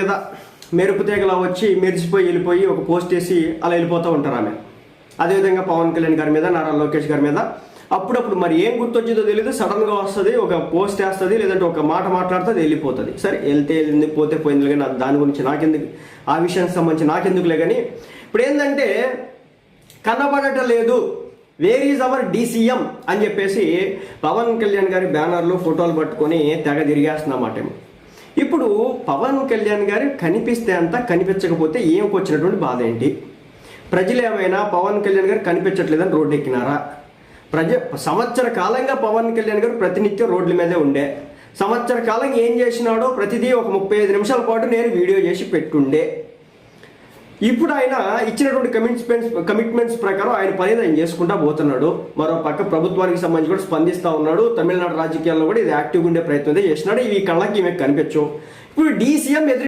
మీద మెరుపు తీగలా వచ్చి మెరిచిపోయి వెళ్ళిపోయి ఒక పోస్ట్ వేసి అలా వెళ్ళిపోతూ ఉంటారు ఆమె. అదేవిధంగా పవన్ కళ్యాణ్ గారి మీద నారా లోకేష్ గారి మీద. అప్పుడప్పుడు మరి ఏం గుర్తొచ్చిందో తెలియదు సడన్గా వస్తుంది ఒక పోస్ట్ వేస్తుంది లేదంటే ఒక మాట మాట్లాడుతుంది వెళ్ళిపోతుంది. సరే వెళ్తే వెళ్ళింది పోతే పోయింది కానీ దాని గురించి నాకెందుకు ఆ విషయానికి సంబంధించి నాకెందుకులే కానీ ఇప్పుడు ఏంటంటే కనబడటం లేదు. వేర్ ఈజ్ అవర్ డీసీఎం అని చెప్పేసి పవన్ కళ్యాణ్ గారి బ్యానర్లు ఫోటోలు పట్టుకొని తెగ తిరిగేస్తున్నమాట ఇప్పుడు పవన్ కళ్యాణ్ గారు కనిపిస్తే అంత కనిపించకపోతే ఏమికి వచ్చినటువంటి బాధ ఏంటి? ప్రజలు ఏమైనా పవన్ కళ్యాణ్ గారు కనిపించట్లేదని రోడ్డు ఎక్కినారా ప్రజ సంవత్సర కాలంగా పవన్ కళ్యాణ్ గారు ప్రతినిత్యం రోడ్ల మీదే ఉండే. సంవత్సర కాలంగా ఏం చేసినాడో ప్రతిదీ ఒక ముప్పై ఐదు నిమిషాల పాటు నేను వీడియో చేసి పెట్టుండే. ఇప్పుడు ఆయన ఇచ్చినటువంటి కమిట్మెంట్స్ కమిట్మెంట్స్ ప్రకారం ఆయన పని ఆయన చేసుకుంటా పోతున్నాడు. మరో పక్క ప్రభుత్వానికి సంబంధించి కూడా స్పందిస్తా ఉన్నాడు. తమిళనాడు రాజకీయాల్లో కూడా ఇది యాక్టివ్గా ఉండే ప్రయత్నం అయితే చేసినాడు ఇవి కళ్ళకి ఈమె కనిపించవు. ఇప్పుడు డీసీఎం ఎదురు